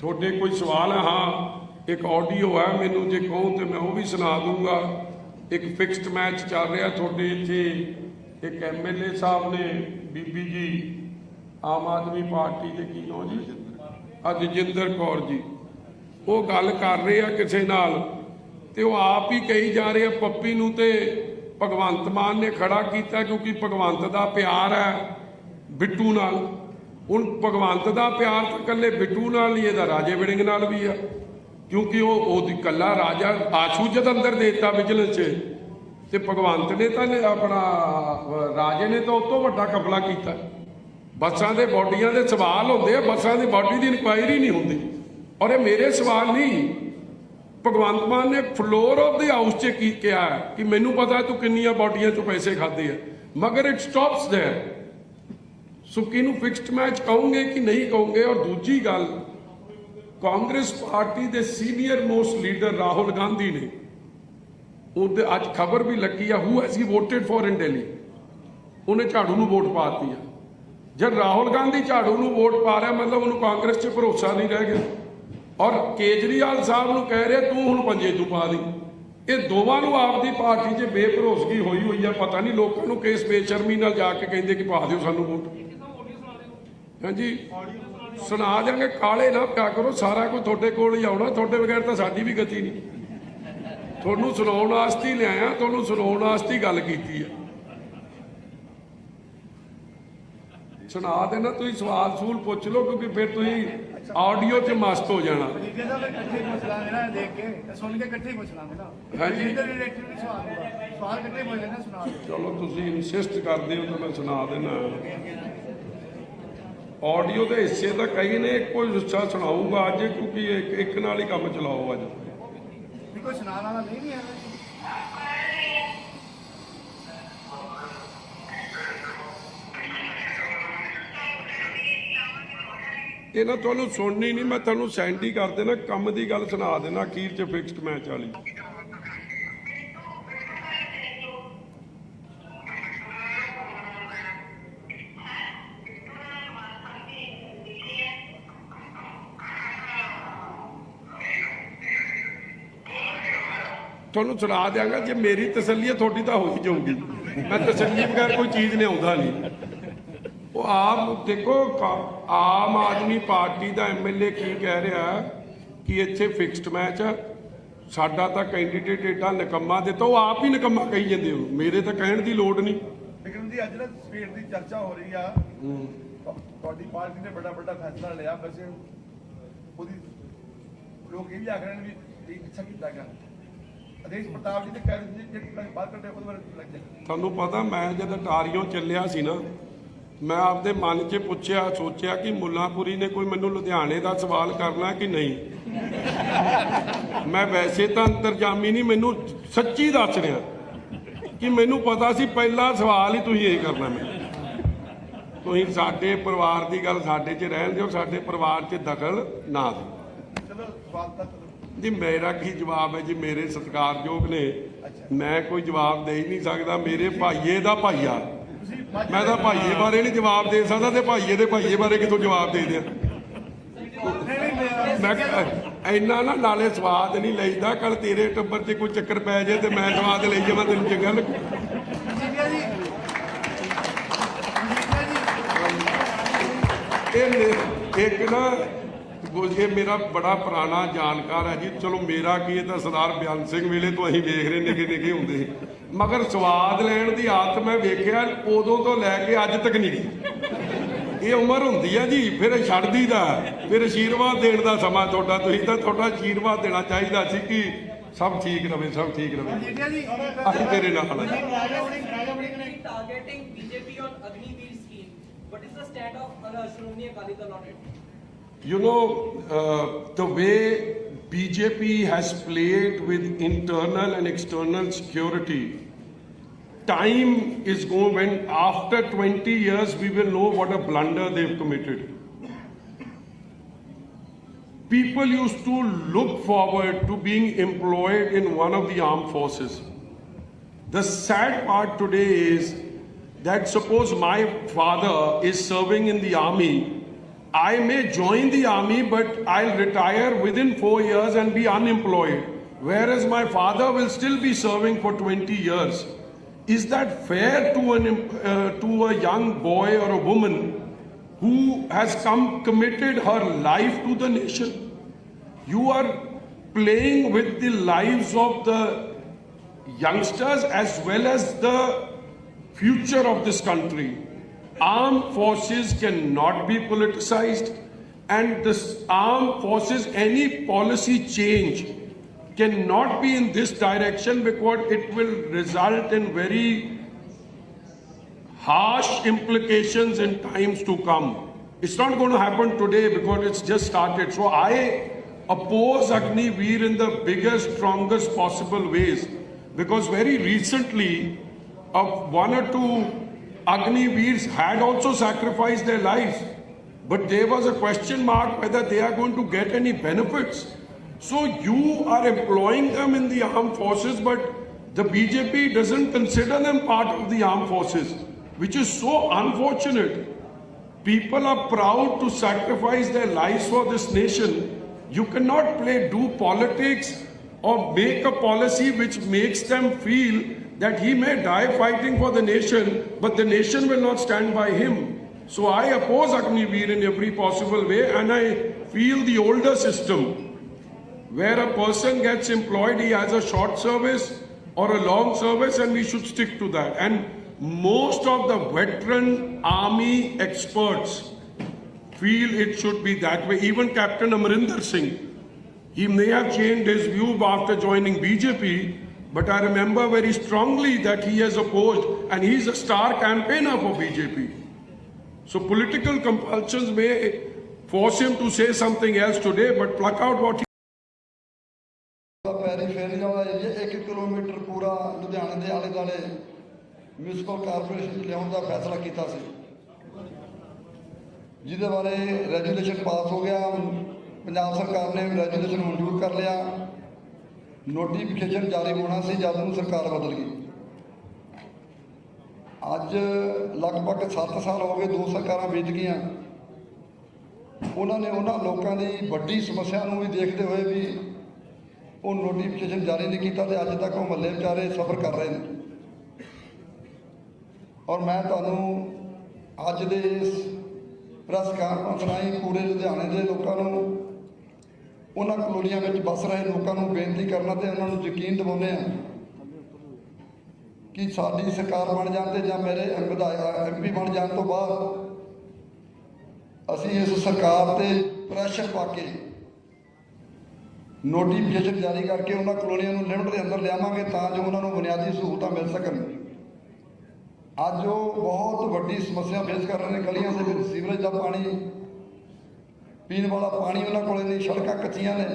ਤੁਹਾਡੇ ਕੋਈ ਸਵਾਲ ਹੈ, ਹਾਂ, ਇੱਕ ਆਡੀਓ ਹੈ ਮੈਨੂੰ, ਜੇ ਕਹੋ ਤੇ ਮੈਂ ਉਹ ਵੀ ਸੁਣਾ ਦੂੰਗਾ। ਇੱਕ ਫਿਕਸਡ ਮੈਚ ਚੱਲ ਰਿਹਾ ਤੁਹਾਡੇ ਇੱਥੇ। ਇੱਕ ਐਮਐਲਏ ਸਾਹਿਬ ਨੇ, ਬੀਬੀ ਜੀ, ਆਮ ਆਦਮੀ ਪਾਰਟੀ ਦੇ ਕੀ ਨਾਮ ਜੀ? ਅੱਜ ਜਿੰਦਰ ਕੌਰ ਜੀ। ਉਹ ਗੱਲ ਕਰ ਰਹੇ ਆ ਕਿਸੇ ਨਾਲ ਤੇ ਉਹ ਆਪ ਹੀ ਕਹੀ ਜਾ ਰਹੇ ਆ, ਪੱਪੀ ਨੂੰ ਤੇ ਭਗਵੰਤ ਮਾਨ ਨੇ ਖੜਾ ਕੀਤਾ ਕਿਉਂਕਿ ਭਗਵੰਤ ਦਾ ਪਿਆਰ ਹੈ ਬਿੱਟੂ ਨਾਲ। ਹੁਣ ਭਗਵੰਤ ਦਾ ਪਿਆਰ ਤਾਂ ਇਕੱਲੇ ਬਿੱਟੂ ਨਾਲ ਨਹੀਂ ਇਹਦਾ ਰਾਜੇ ਵਿੜਿੰਗ ਨਾਲ ਵੀ ਆ ਕਿਉਂਕਿ ਉਹ ਉਹਦੀ ਕੱਲਾ ਰਾਜਾ ਆਸ਼ੂ ਜਦ ਅੰਦਰ ਦੇਤਾ ਵਿਜੀਲੈਂਸ 'ਚ ਤੇ ਭਗਵੰਤ ਨੇ ਤਾਂ ਨੇ ਆਪਣਾ ਅਹ, ਰਾਜੇ ਨੇ ਤਾਂ ਉਹ ਤੋਂ ਵੱਡਾ ਕਬਲਾ ਕੀਤਾ ਬੱਸਾਂ ਦੇ ਬਾਡੀਆਂ ਦੇ ਸਵਾਲ ਹੁੰਦੇ ਆ ਬੱਸਾਂ ਦੀ ਬਾਡੀ ਦੀ ਇਨਕੁਆਇਰੀ ਨਹੀਂ ਹੁੰਦੀ ਔਰ ਇਹ ਮੇਰੇ ਸਵਾਲ ਨਹੀਂ ਭਗਵੰਤ ਮਾਨ ਨੇ ਫਲੋਰ ਆਫ ਦੀ ਹਾਊਸ 'ਚ ਕੀ ਕਿਹਾ ਹੈ ਕਿ ਮੈਨੂੰ ਪਤਾ ਹੈ ਤੂੰ ਕਿੰਨੀਆਂ ਬਾਡੀਆਂ 'ਚੋਂ ਪੈਸੇ ਖਾਦੇ ਆ ਮਗਰ ਇਟ ਸਟਾਪਸ देयर ਸੋ ਕਿਹਨੂੰ ਫਿਕਸਡ ਮੈਚ ਕਹੋਗੇ, ਕਿ ਨਹੀਂ ਕਹੋਗੇ? ਔਰ ਦੂਜੀ ਗੱਲ, ਕਾਂਗਰਸ ਪਾਰਟੀ ਦੇ senior most leader Rahul Gandhi ਨੇ, ਉਹਦੇ ਅੱਜ ਖਬਰ ਵੀ ਲੱਗੀ ਆ who has he voted for in Delhi ਉਹਨੇ ਝਾੜੂ ਨੂੰ ਵੋਟ ਪਾਤੀ ਆ। ਜਦ ਰਾਹੁਲ ਗਾਂਧੀ ਝਾੜੂ ਨੂੰ ਵੋਟ ਪਾ ਰਿਹਾ, ਮਤਲਬ ਉਹਨੂੰ ਕਾਂਗਰਸ 'ਚ ਭਰੋਸਾ ਨਹੀਂ ਰਹਿ ਗਿਆ। ਔਰ ਕੇਜਰੀਵਾਲ ਸਾਹਿਬ ਨੂੰ ਕਹਿ ਰਿਹਾ, ਤੂੰ ਹੁਣ ਪੰਜੇ ਤੂੰ ਪਾ ਦੇ ਇਹ ਦੋਵਾਂ ਨੂੰ ਆਪਦੀ ਪਾਰਟੀ 'ਚ ਬੇਭਰੋਸਗੀ ਹੋਈ ਹੋਈ ਆ, ਪਤਾ ਨਹੀਂ ਲੋਕਾਂ ਨੂੰ ਕਿਸ ਬੇਸ਼ਰਮੀ ਨਾਲ ਜਾ ਕੇ ਕਹਿੰਦੇ ਕਿ ਪਾ ਦਿਓ ਸਾਨੂੰ ਵੋਟ। ਹਾਂਜੀ। ਸੁਣਾ ਦਿਆਂਗੇ ਕਾਲੇ ਨਾ ਪਿਆ ਕਰੋ ਸਾਰਾ ਕੁਝ ਤੁਹਾਡੇ ਕੋਲ ਹੀ ਆਉਣਾ ਤੁਹਾਡੇ ਬਗੈਰ ਤਾਂ ਸਾਡੀ ਵੀ ਗਤੀ ਨਹੀਂ। ਤੁਹਾਨੂੰ ਸੁਣਾਉਣ ਵਾਸਤੇ ਹੀ ਲਿਆਇਆ ਤੁਹਾਨੂੰ ਸੁਣਾਉਣ ਵਾਸਤੇ ਹੀ ਗੱਲ ਕੀਤੀ ਆ। ਸੁਣਾ ਦੇਣਾ ਤੁਸੀਂ ਸਵਾਲ ਸੂਲ ਪੁੱਛ ਲਓ ਕਿਉਂਕਿ ਫਿਰ ਤੁਸੀਂ ਆਡੀਓ 'ਚ ਮਸਤ ਹੋ ਜਾਣਾ। ਹੀ ਹੀ ਹਾਂਜੀ। ਚਲੋ ਤੁਸੀਂ ਇਨਸਿਸਟ ਕਰਦੇ ਹੋ ਤਾਂ ਮੈਂ ਸੁਣਾ ਦੇਣਾ। ਆਡੀਓ ਦੇ ਹਿੱਸੇ ਤਾਂ ਕਈ ਨੇ ਇੱਕੋ ਹਿੱਸਾ ਸੁਣਾਊਗਾ ਅੱਜ ਕਿਉਂਕਿ ਇੱਕ ਇੱਕ ਨਾਲ ਹੀ ਕੰਮ ਚਲਾਓ ਅੱਜ। ਵੀ ਕੋਈ ਸੁਣਾਉਣ ਵਾਲਾ ਨਹੀਂ ਹੈ ਇਹ ਨਾ ਤੁਹਾਨੂੰ ਸੁਣਨੀ ਨਹੀਂ ਮੈਂ ਤੁਹਾਨੂੰ ਸੈਂਡ ਹੀ ਕਰ ਦੇਣਾ ਕੰਮ ਦੀ ਗੱਲ ਸੁਣਾ ਦੇਣਾ ਅਖੀਰ 'ਚ ਫਿਕਸਡ ਮੈਚ ਵਾਲੀ। ਤੁਹਾਨੂੰ ਸੁਣਾ ਦਿਆਂਗਾ ਜੇ ਮੇਰੀ ਤਸੱਲੀ ਹੈ ਤੁਹਾਡੀ ਤਾਂ ਹੋ ਹੀ ਜਾਊਗੀ। ਮੈਂ ਤਸੱਲੀ ਬਗੈਰ ਕੋਈ ਚੀਜ਼ ਲਿਆਉਂਦਾ ਨਹੀਂ ਉਹ ਆਪ ਦੇਖੋ ਆਮ ਆਦਮੀ ਪਾਰਟੀ ਦਾ ਐਮਐਲਏ ਕੀ ਕਹਿ ਰਿਹਾ ਕਿ ਇੱਥੇ ਫਿਕਸਡ ਮੈਚ ਆ। ਸਾਡਾ ਤਾਂ ਕੈਂਡੀਡੇਟ ਏਡਾ ਨਿਕੰਮਾ ਦਿੱਤਾ ਉਹ ਆਪ ਹੀ ਨਿਕੰਮਾ ਕਹੀ ਜਾਂਦੇ ਹੋ। ਮੇਰੇ ਤਾਂ ਕਹਿਣ ਦੀ ਲੋੜ ਨਹੀਂ। ਵਿਕਰਮ ਜੀ ਅੱਜ ਨਾ ਸਪੀਡ ਦੀ ਚਰਚਾ ਹੋ ਰਹੀ ਆ। ਤੁਹਾਡੀ ਪਾਰਟੀ ਨੇ ਬੜਾ ਵੱਡਾ ਫੈਸਲਾ ਲਿਆ। ਵੈਸੇ ਉਹਦੀ ਲੋਕ ਇਹ ਵੀ ਆਖ ਰਹੇ ਨੇ ਵੀ ਇਹ ਅੱਛਾ ਕੀਤਾ ਗਿਆ। ਅਦੇਸ਼ ਪ੍ਰਤਾਪ ਜੀ ਨੇ ਕਹਿ ਦਿੱਤੀ ਜਿਹੜੀ ਬਾਤ ਕਰਦੇ ਉਹਦੇ ਬਾਰੇ ਲੱਗ। ਜਾਏ ਤੁਹਾਨੂੰ ਪਤਾ ਮੈਂ ਜਦ ਅਟਾਰੀਓ ਚੱਲਿਆ ਸੀ ਨਾ ਮੈਂ ਆਪਦੇ ਮਨ 'ਚ ਪੁੱਛਿਆ ਸੋਚਿਆ ਕਿ ਮੁੱਲਾਂਪੁਰੀ ਨੇ ਕੋਈ ਮੈਨੂੰ ਲੁਧਿਆਣੇ ਦਾ ਸਵਾਲ ਕਰਨਾ ਕਿ ਨਹੀਂ। ਮੈਂ ਵੈਸੇ ਤਾਂ ਅੰਤਰਜਾਮੀ ਨਹੀਂ ਮੈਨੂੰ ਸੱਚੀ ਦੱਸ ਰਿਹਾ ਕਿ ਮੈਨੂੰ ਪਤਾ ਸੀ ਪਹਿਲਾ ਸਵਾਲ ਹੀ ਤੁਸੀਂ ਇਹ ਕਰਨਾ ਮੈਂ। ਤੁਸੀਂ ਸਾਡੇ ਪਰਿਵਾਰ ਦੀ ਗੱਲ ਸਾਡੇ 'ਚ ਰਹਿਣ ਦਿਓ ਸਾਡੇ ਪਰਿਵਾਰ 'ਚ ਦਖਲ ਨਾ ਦਿਓ। ਚਲੋ ਸਵਾਲ ਤੱਕ ਜੀ ਮੇਰਾ ਕੀ ਜਵਾਬ ਹੈ ਜੀ? ਮੇਰੇ ਸਤਿਕਾਰਯੋਗ ਨੇ। ਮੈਂ ਕੋਈ ਜਵਾਬ ਦੇ ਹੀ ਨਹੀਂ ਸਕਦਾ। ਮੇਰੇ ਭਾਈਏ ਦਾ ਭਾਈਆ। ਮੈਂ ਤਾਂ ਭਾਈਏ ਬਾਰੇ ਨਹੀਂ ਜਵਾਬ ਦੇ ਸਕਦਾ ਤੇ ਭਾਈਏ ਦੇ ਭਾਈਏ ਬਾਰੇ ਕਿਥੋਂ ਜਵਾਬ ਦੇ ਦਿਆਂ? ਮੈਂ ਇੰਨਾ ਨਾ ਨਾਲੇ ਸਵਾਦ ਨਹੀਂ ਲਈਦਾ। ਕੱਲ ਤੇਰੇ ਟੱਬਰ 'ਚ ਕੋਈ ਚੱਕਰ ਪੈ ਜੇ ਤੇ ਮੈਂ ਸਵਾਦ ਲਈ ਜਾਵਾਂ ਤੈਨੂੰ ਚੰਗਾ ਲੱਗੂ ਇਹ ਇੱਕ ਨਾ ਇਹ ਮੇਰਾ ਬੜਾ ਪੁਰਾਣਾ ਜਾਣਕਾਰ ਹੈ ਜੀ। ਚਲੋ ਮੇਰਾ ਕੀ ਇਹ ਤਾਂ ਸਰਦਾਰ ਬਿਆਨ ਸਿੰਘ ਵੇਲੇ ਤੋਂ ਅਸੀਂ ਵੇਖ ਰਹੇ ਨਿੱਕੇ ਨਿੱਕੇ ਹੁੰਦੇ ਸੀ। ਮਗਰ ਸਵਾਦ ਲੈਣ ਦੀ ਆਦਤ ਮੈਂ ਵੇਖਿਆ ਉਦੋਂ ਤੋਂ ਲੈ ਕੇ ਅੱਜ ਤੱਕ ਨਹੀਂ ਗਈ ਇਹ ਉਮਰ ਹੁੰਦੀ ਆ ਜੀ ਫਿਰ ਛੱਡਦੀ ਦਾ ਫਿਰ ਆਸ਼ੀਰਵਾਦ ਦੇਣ ਦਾ ਸਮਾਂ ਤੁਹਾਡਾ ਤੁਸੀਂ ਤਾਂ ਤੁਹਾਡਾ ਆਸ਼ੀਰਵਾਦ ਦੇਣਾ ਚਾਹੀਦਾ ਸੀ ਕਿ ਸਭ ਠੀਕ ਰਵੇ ਸਭ ਠੀਕ ਰਵੇ। ਅਸੀਂ ਤੇਰੇ ਨਾਲ the stand You know, uh, the way BJP has played with internal and external security, time is going, when after 20 years, we will know what a blunder they've committed. People used to look forward to being employed in one of the armed forces. The sad part today is that suppose my father is serving in the army, I may join the army, but I'll retire within four years and be unemployed, whereas my father will still be serving for 20 years. Is that fair to, an, uh, to a young boy or a woman who has come committed her life to the nation? You are playing with the lives of the youngsters as well as the future of this country. Armed forces cannot be politicized, and this armed forces, any policy change cannot be in this direction because it will result in very harsh implications in times to come. It's not going to happen today because it's just started. So I oppose Agni Veer in the biggest, strongest possible ways because very recently, of one or two Agni Veers had also sacrificed their lives. But there was a question mark whether they are going to get any benefits. So you are employing them in the armed forces, but the BJP doesn't consider them part of the armed forces, which is so unfortunate. People are proud to sacrifice their lives for this nation. You cannot play do politics or make a policy which makes them feel that he may die fighting for the nation, but the nation will not stand by him. So I oppose Agniveer in every possible way, and I feel the older system where a person gets employed, he has a short service or a long service, and we should stick to that. And most of the veteran army experts feel it should be that way. Even Captain Amarinder Singh, he may have changed his view after joining BJP, but I remember very strongly that he has opposed, and he's a star campaigner for BJP. So political compulsions may force him to say something else today, but pluck out what he ਪੈਰੀਫੇਰੀ ਵਾਲਾ area 1 kilometre ਪੂਰਾ ਲੁਧਿਆਣੇ ਦੇ ਆਲੇ ਦੁਆਲੇ municipal corporation ਚ ਲਿਆਉਣ ਦਾ ਫੈਸਲਾ ਕੀਤਾ ਸੀ ਜਿਹਦੇ ਬਾਰੇ ਰੈਜੂਲੇਸ਼ਨ ਪਾਸ ਹੋ ਗਿਆ ਪੰਜਾਬ ਸਰਕਾਰ ਨੇ ਰੈਜੂਲੇਸ਼ਨ ਮਨਜ਼ੂਰ ਕਰ ਲਿਆ। ਨੋਟੀਫਿਕੇਸ਼ਨ ਜਾਰੀ ਹੋਣਾ ਸੀ, ਜਦ ਨੂੰ ਸਰਕਾਰ ਬਦਲ ਗਈ। ਅੱਜ ਲਗਭਗ 7 ਸਾਲ ਹੋ ਗਏ, ਦੋ ਸਰਕਾਰਾਂ ਬੀਤ ਗਈਆਂ। ਉਹਨਾਂ ਨੇ ਉਹਨਾਂ ਲੋਕਾਂ ਦੀ ਵੱਡੀ ਸਮੱਸਿਆ ਨੂੰ ਵੀ ਦੇਖਦੇ ਹੋਏ ਵੀ ਉਹ ਨੋਟੀਫਿਕੇਸ਼ਨ ਜਾਰੀ ਨਹੀਂ ਕੀਤਾ ਤੇ ਅੱਜ ਤੱਕ ਉਹ ਮੱਲੇ ਵਿਚਾਰੇ ਸਫਰ ਕਰ ਰਹੇ ਨੇ। ਔਰ ਮੈਂ ਤੁਹਾਨੂੰ ਅੱਜ ਦੇ ਇਸ ਪ੍ਰੈਸ ਕਾਨਫਰੰਸ ਰਾਹੀਂ ਪੂਰੇ ਲੁਧਿਆਣੇ ਦੇ ਲੋਕਾਂ ਨੂੰ ਉਹਨਾਂ ਕਲੋਨੀਆਂ ਵਿੱਚ ਵਸ ਰਹੇ ਲੋਕਾਂ ਨੂੰ ਬੇਨਤੀ ਕਰਨਾ ਤੇ ਉਹਨਾਂ ਨੂੰ ਯਕੀਨ ਦਿਵਾਉਂਦੇ ਆ ਕਿ ਸਾਡੀ ਸਰਕਾਰ ਬਣ ਜਾਣ ਤੇ ਜਾਂ ਮੇਰੇ ਐਮਪੀ ਬਣ ਜਾਣ ਤੋਂ ਬਾਅਦ ਅਸੀਂ ਇਸ ਸਰਕਾਰ ਤੇ ਪ੍ਰੈਸ਼ਰ ਪਾ ਕੇ ਨੋਟੀਫਿਕੇਸ਼ਨ ਜਾਰੀ ਕਰਕੇ ਉਹਨਾਂ ਕਲੋਨੀਆਂ ਨੂੰ ਲਿਮਟ ਦੇ ਅੰਦਰ ਲਿਆਵਾਂਗੇ ਤਾਂ ਜੋ ਉਹਨਾਂ ਨੂੰ ਬੁਨਿਆਦੀ ਸਹੂਲਤਾਂ ਮਿਲ ਸਕਣ। ਅੱਜ ਉਹ ਬਹੁਤ ਵੱਡੀ ਸਮੱਸਿਆ ਫੇਸ ਕਰ ਰਹੇ ਨੇ, ਗਲੀਆਂ ਦੇ ਵਿੱਚ ਸੀਵਰੇਜ ਦਾ ਪਾਣੀ ਪੀਣ ਵਾਲਾ ਪਾਣੀ ਉਹਨਾਂ ਕੋਲੇ ਨਹੀਂ, ਸੜਕਾਂ ਕੱਚੀਆਂ ਨੇ।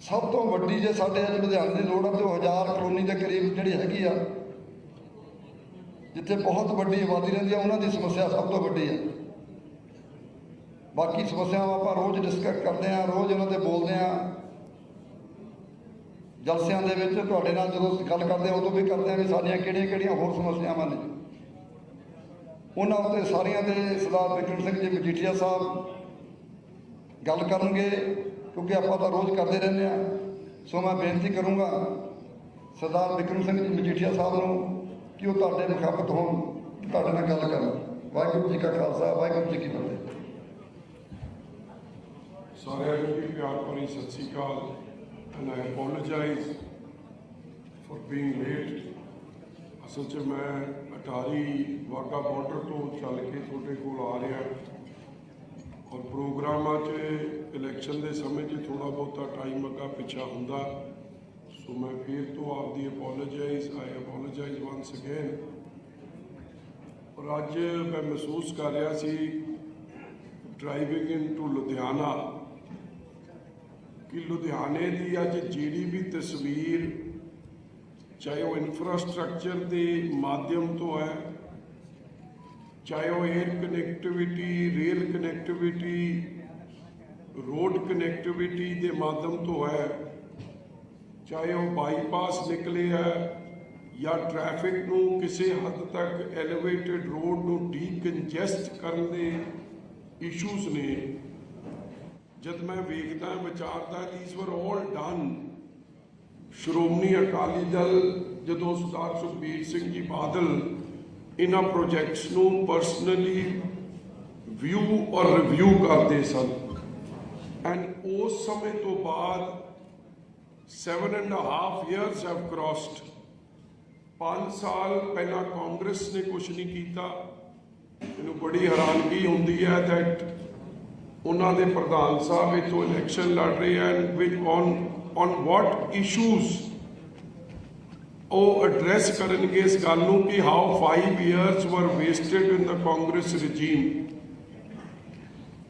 ਸਭ ਤੋਂ ਵੱਡੀ ਜੇ ਸਾਡੇ ਅੱਜ ਲੁਧਿਆਣੇ ਦੀ ਲੋੜ ਆ ਤੇ ਉਹ ਹਜ਼ਾਰ ਕਲੋਨੀ ਦੇ ਕਰੀਬ ਜਿਹੜੀ ਹੈਗੀ ਆ, ਜਿੱਥੇ ਬਹੁਤ ਵੱਡੀ ਆਬਾਦੀ ਰਹਿੰਦੀ ਆ, ਉਹਨਾਂ ਦੀ ਸਮੱਸਿਆ ਸਭ ਤੋਂ ਵੱਡੀ ਆ। ਬਾਕੀ ਸਮੱਸਿਆਵਾਂ ਆਪਾਂ ਰੋਜ਼ ਡਿਸਕਸ ਕਰਦੇ ਹਾਂ ਰੋਜ਼ ਉਹਨਾਂ ਤੇ ਬੋਲਦੇ ਹਾਂ ਜਲਸਿਆਂ ਦੇ ਵਿੱਚ ਤੁਹਾਡੇ ਨਾਲ ਜਦੋਂ ਅਸੀਂ ਗੱਲ ਕਰਦੇ ਹਾਂ ਉਦੋਂ ਵੀ ਕਰਦੇ ਹਾਂ ਵੀ ਸਾਡੀਆਂ ਕਿਹੜੀਆਂ ਕਿਹੜੀਆਂ ਹੋਰ ਸਮੱਸਿਆਵਾਂ ਨੇ। ਉਹਨਾਂ ਉੱਤੇ ਸਾਰੀਆਂ ਦੇ ਸਰਦਾਰ ਬਿਕਰਮ ਸਿੰਘ ਜੀ ਮਜੀਠੀਆ ਸਾਹਿਬ ਗੱਲ ਕਰਨਗੇ, ਕਿਉਂਕਿ ਆਪਾਂ ਤਾਂ ਰੋਜ਼ ਕਰਦੇ ਰਹਿੰਦੇ ਹਾਂ। ਸੋ ਮੈਂ ਬੇਨਤੀ ਕਰੂੰਗਾ ਸਰਦਾਰ ਬਿਕਰਮ ਸਿੰਘ ਜੀ ਮਜੀਠੀਆ ਸਾਹਿਬ ਨੂੰ ਕਿ ਉਹ ਤੁਹਾਡੇ ਮੁਖਾਪਤ ਹੋਣ, ਤੁਹਾਡੇ ਨਾਲ ਗੱਲ ਕਰਨ। ਵਾਹਿਗੁਰੂ ਜੀ ਕਾ ਖਾਲਸਾ, ਵਾਹਿਗੁਰੂ ਜੀ ਕੀ ਫਤਿਹ। ਸਾਰਿਆਂ ਨੂੰ ਵੀ ਪਿਆਰ ਭਰੀ ਸਤਿ ਸ੍ਰੀ ਅਕਾਲ। And I apologise for being late ਅਸਲ 'ਚ ਮੈਂ ਅਟਾਰੀ ਵਾਗਾ ਬਾਰਡਰ ਤੋਂ ਚੱਲ ਕੇ ਤੁਹਾਡੇ ਕੋਲ ਆ ਰਿਹਾ। ਔਰ ਪ੍ਰੋਗਰਾਮਾਂ 'ਚ ਇਲੈਕਸ਼ਨ ਦੇ ਸਮੇਂ 'ਚ ਥੋੜਾ ਬਹੁਤਾ ਟਾਈਮ ਅੱਗਾ ਪਿੱਛਾ ਹੁੰਦਾ। ਸੋ ਮੈਂ ਫਿਰ ਤੋਂ ਆਪਦੀ apologise I apologise once again ਔਰ ਅੱਜ ਮੈਂ ਮਹਿਸੂਸ ਕਰ ਰਿਹਾ ਸੀ ਡਰਾਈਵਿੰਗ ਇਨ ਟੂ ਲੁਧਿਆਣਾ। ਕਿ ਲੁਧਿਆਣੇ ਦੀ ਅੱਜ ਜਿਹੜੀ ਵੀ ਤਸਵੀਰ ਚਾਹੇ ਉਹ ਇਨਫਰਾਸਟ੍ਰਕਚਰ ਦੇ ਮਾਧਿਅਮ ਤੋਂ ਹੈ, ਚਾਹੇ ਉਹ air connectivity rail connectivity road connectivity ਦੇ ਮਾਧਿਅਮ ਤੋਂ ਹੈ, ਚਾਹੇ ਉਹ ਬਾਈਪਾਸ ਨਿਕਲੇ ਹੈ ਜਾਂ ਟ੍ਰੈਫਿਕ ਨੂੰ ਕਿਸੇ ਹੱਦ ਤੱਕ ਐਲੀਵੇਟਡ ਰੋਡ ਨੂੰ ਡੀਕੰਜੈਸਟ ਕਰਨ ਦੇ ਇਸ਼ੂਜ਼ ਨੇ, ਜਦ ਮੈਂ ਵੇਖਦਾ, ਵਿਚਾਰਦਾ these were all done Shiromani Akali Dal ਜਦੋਂ ਸਰਦਾਰ ਸੁਖਬੀਰ ਸਿੰਘ ਜੀ ਬਾਦਲ ਇਹਨਾਂ ਪ੍ਰੋਜੈਕਟਸ ਨੂੰ ਪਰਸਨਲੀ ਵਿਊ ਔਰ ਰਿਵਿਊ ਕਰਦੇ ਸਨ ਐਂਡ ਉਸ ਸਮੇਂ ਤੋਂ ਬਾਅਦ seven and half half have have crossed ਪੰਜ ਸਾਲ ਪਹਿਲਾਂ ਕਾਂਗਰਸ ਨੇ ਕੁਝ ਨਹੀਂ ਕੀਤਾ। ਮੈਨੂੰ ਬੜੀ ਹੈਰਾਨਗੀ ਹੁੰਦੀ ਹੈ that ਉਹਨਾਂ ਦੇ ਪ੍ਰਧਾਨ ਸਾਹਿਬ ਇਥੋਂ ਇਲੈਕਸ਼ਨ ਲੜ ਰਹੇ ਹਨ with on on what issues ਉਹ ਐਡਰੈਸ ਕਰਨਗੇ ਇਸ ਗੱਲ ਨੂੰ ਕਿ how 5 years were wasted in the Congress regime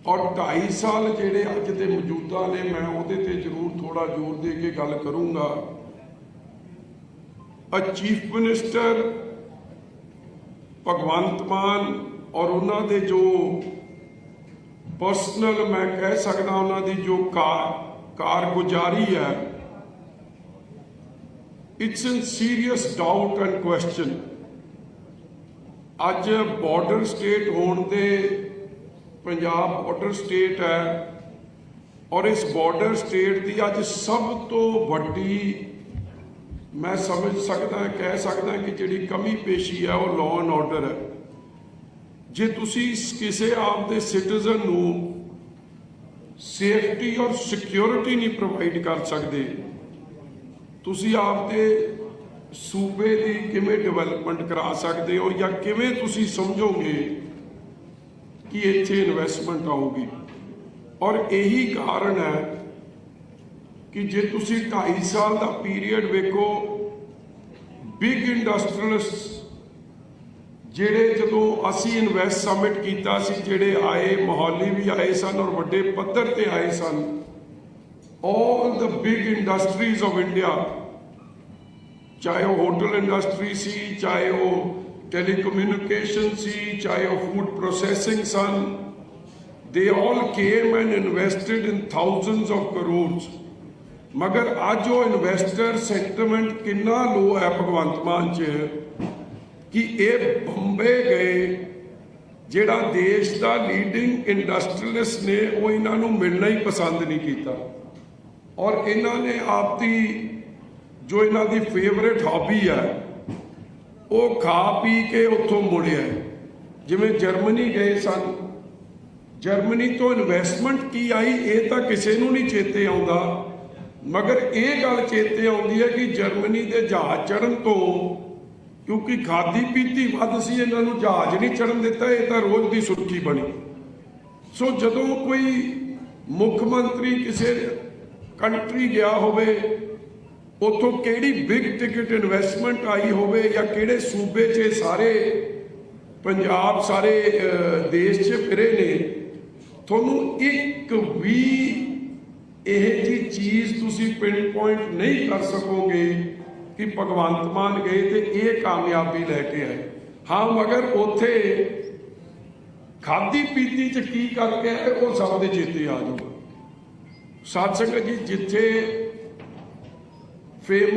ਔਰ 2.5 ਸਾਲ ਜਿਹੜੇ ਅੱਜ ਦੇ ਮੌਜੂਦਾ ਨੇ, ਮੈਂ ਉਹਦੇ ਤੇ ਜ਼ਰੂਰ ਥੋੜਾ ਜ਼ੋਰ ਦੇ ਕੇ ਗੱਲ ਕਰੂੰਗਾ। A chief minister Bhagwant Mann ਔਰ ਉਹਨਾਂ ਦੇ ਜੋ ਪਰਸਨਲ ਮੈਂ ਕਹਿ ਸਕਦਾ ਉਹਨਾਂ ਦੀ ਜੋ ਕਾਰ ਕਾਰਗੁਜ਼ਾਰੀ ਹੈ। It's in serious doubt and question ਅੱਜ ਬਾਰਡਰ ਸਟੇਟ ਹੋਣ ਦੇ ਪੰਜਾਬ ਬਾਰਡਰ ਸਟੇਟ ਹੈ ਔਰ ਇਸ ਬਾਰਡਰ ਸਟੇਟ ਦੀ ਅੱਜ ਸਭ ਤੋਂ ਵੱਡੀ ਮੈਂ ਸਮਝ ਸਕਦਾ, ਕਹਿ ਸਕਦਾ ਕਿ ਜਿਹੜੀ ਕਮੀ ਪੇਸ਼ੀ ਹੈ ਉਹ ਲਾਅ ਐਂਡ ਆਰਡਰ ਹੈ। ਜੇ ਤੁਸੀਂ ਕਿਸੇ ਆਪ ਦੇ ਸਿਟੀਜ਼ਨ ਨੂੰ ਸੇਫਟੀ ਔਰ ਸਿਕਿਉਰਿਟੀ ਨਹੀਂ ਪ੍ਰੋਵਾਈਡ ਕਰ ਸਕਦੇ। ਤੁਸੀਂ ਆਪਦੇ ਸੂਬੇ ਦੀ ਕਿਵੇਂ ਡਿਵੈਲਪਮੈਂਟ ਕਰਾ ਸਕਦੇ ਹੋ ਜਾਂ ਕਿਵੇਂ ਤੁਸੀਂ ਸਮਝੋਗੇ ਕਿ ਇੱਥੇ ਇਨਵੈਸਟਮੈਂਟ ਆਊਗੀ? ਔਰ ਇਹੀ ਕਾਰਨ ਹੈ ਕਿ ਜੇ ਤੁਸੀਂ 2.5 ਸਾਲ ਦਾ ਪੀਰੀਅਡ ਵੇਖੋ ਬਿਗ ਇੰਡਸਟਰੀਅਲਿਸਟ ਜਿਹੜੇ ਜਦੋਂ ਅਸੀਂ ਇਨਵੈਸਟ ਸਮਿਟ ਕੀਤਾ ਸੀ, ਜਿਹੜੇ ਆਏ ਮੋਹਾਲੀ ਵੀ ਆਏ ਸਨ ਔਰ ਵੱਡੇ ਪੱਧਰ ਤੇ ਆਏ ਸਨ, all the big industries of India ਚਾਹੇ ਉਹ ਹੋਟਲ ਇੰਡਸਟਰੀ ਸੀ, ਚਾਹੇ ਉਹ ਟੈਲੀਕਮਿਊਨੀਕੇਸ਼ਨ ਸੀ, ਚਾਹੇ ਉਹ ਫੂਡ ਪ੍ਰੋਸੈਸਿੰਗ ਸਨ ਦੇ all came and invested in thousands of crores. ਮਗਰ ਅੱਜ ਉਹ ਇਨਵੈਸਟਰ ਸੈਂਟੀਮੈਂਟ ਕਿੰਨਾ ਲੋ ਹੈ ਭਗਵੰਤ ਮਾਨ ਚ ਕਿ ਇਹ ਬੰਬੇ ਗਏ, ਜਿਹੜਾ ਦੇਸ਼ ਦਾ ਲੀਡਿੰਗ ਇੰਡਸਟਰੀਅਲਿਸਟ ਨੇ, ਉਹ ਇਹਨਾਂ ਨੂੰ ਮਿਲਣਾ ਹੀ ਪਸੰਦ ਨਹੀਂ ਕੀਤਾ। ਔਰ ਇਹਨਾਂ ਨੇ ਆਪਦੀ ਜੋ ਇਹਨਾਂ ਦੀ ਫੇਵਰੇਟ ਹਾਬੀ ਹੈ ਉਹ ਖਾ ਪੀ ਕੇ ਉੱਥੋਂ ਮੁੜਿਆ ਜਿਵੇਂ ਜਰਮਨੀ ਗਏ ਸਨ। ਜਰਮਨੀ ਤੋਂ ਇਨਵੈਸਟਮੈਂਟ ਕੀ ਆਈ, ਇਹ ਤਾਂ ਕਿਸੇ ਨੂੰ ਨਹੀਂ ਚੇਤੇ ਆਉਂਦਾ। ਮਗਰ ਇਹ ਗੱਲ ਚੇਤੇ ਆਉਂਦੀ ਹੈ ਕਿ ਜਰਮਨੀ ਦੇ ਜਹਾਜ਼ ਚੜਨ ਤੋਂ ਕਿਉਂਕਿ ਖਾਦੀ ਪੀਤੀ ਵੱਧ ਸੀ, ਇਹਨਾਂ ਨੂੰ ਜਹਾਜ਼ ਨਹੀਂ ਚੜਨ ਦਿੱਤਾ, ਇਹ ਤਾਂ ਰੋਜ਼ ਦੀ ਸੁਰਖੀ ਬਣੀ। ਸੋ ਜਦੋਂ ਕੋਈ ਮੁੱਖ ਮੰਤਰੀ ਕਿਸੇ ਕੰਟਰੀ ਗਿਆ ਹੋਵੇ, ਉਥੋਂ ਕਿਹੜੀ ਬਿਗ ਟਿਕਟ ਇਨਵੈਸਟਮੈਂਟ ਆਈ ਹੋਵੇ ਜਾਂ ਕਿਹੜੇ ਸੂਬੇ 'ਚ ਸਾਰੇ ਪੰਜਾਬ, ਸਾਰੇ ਦੇਸ਼ 'ਚ ਫਿਰੇ ਨੇ, ਤੁਹਾਨੂੰ ਇੱਕ ਵੀ ਇਹ ਜੀ ਚੀਜ਼ ਤੁਸੀਂ ਪਿੰਡ ਪੁਆਇੰਟ ਨਹੀਂ ਕਰ ਸਕੋਗੇ ਕਿ ਭਗਵੰਤ ਮਾਨ ਗਏ ਤੇ ਇਹ ਕਾਮਯਾਬੀ ਲੈ ਕੇ ਆਏ। ਹਾਂ, ਮਗਰ ਉੱਥੇ ਖਾਦੀ ਪੀਤੀ ਚ ਕੀ ਕਰਕੇ ਆਏ, ਉਹ ਸਭ ਦੇ ਚੇਤੇ ਆ ਜਾਊਗਾ। ਸਾਧ ਸੰਗਤ ਜੀ, ਜਿੱਥੇ ਫੇਮ